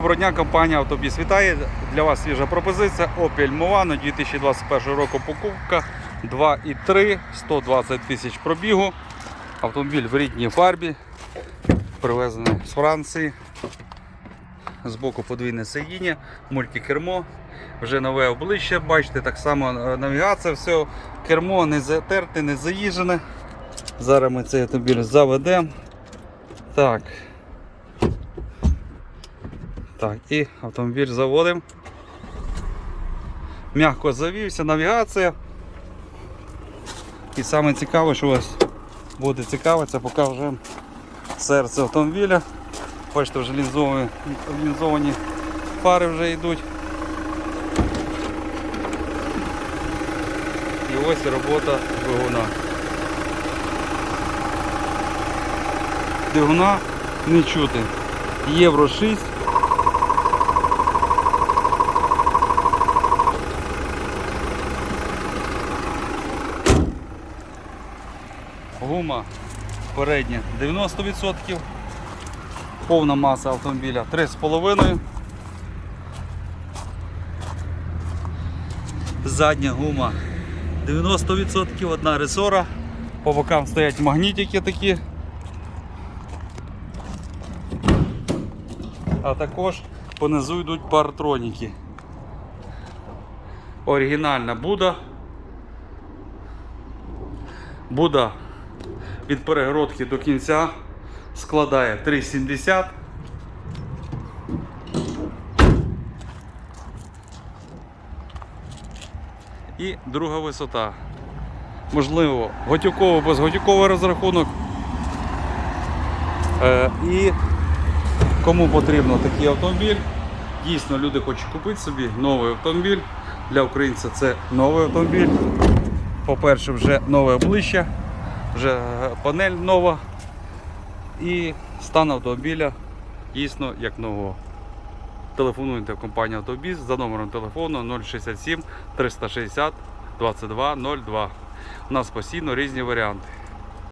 Доброго дня, компанія Автобіс вітає. Для вас свіжа пропозиція Opel Movano 2021 року покупка 2,3, 120 тисяч пробігу. Автомобіль в рідній фарбі, привезений з Франції. Збоку подвійне сидіння, мультикермо, вже нове обличчя, бачите, так само е, навігація, все, кермо не затерте, не заїжджене. Зараз ми цей автомобіль заведемо. Так, так, і автомобіль заводимо. М'яко завівся, навігація. І саме цікаве, що вас буде цікаво, це покажемо серце автомобіля. Бачите, вже лінзовані, лінзовані фари вже йдуть. І ось робота двигуна. Двигуна не чути. Євро 6. Гума передня 90%. Повна маса автомобіля 3,5. Задня гума 90%, одна ресора. По бокам стоять магнітики такі. А також понизу йдуть партроніки. Оригінальна Буда. Буда від перегородки до кінця складає 3,70. І друга висота. Можливо, готюково безготюковий розрахунок. Е, і кому потрібно такий автомобіль, дійсно люди хочуть купити собі новий автомобіль. Для українця це новий автомобіль. По-перше, вже нове обличчя, вже панель нова. І стан автомобіля дійсно як нового. Телефонуйте в компанію Автобіз за номером телефону 067 360 2202. У нас постійно різні варіанти.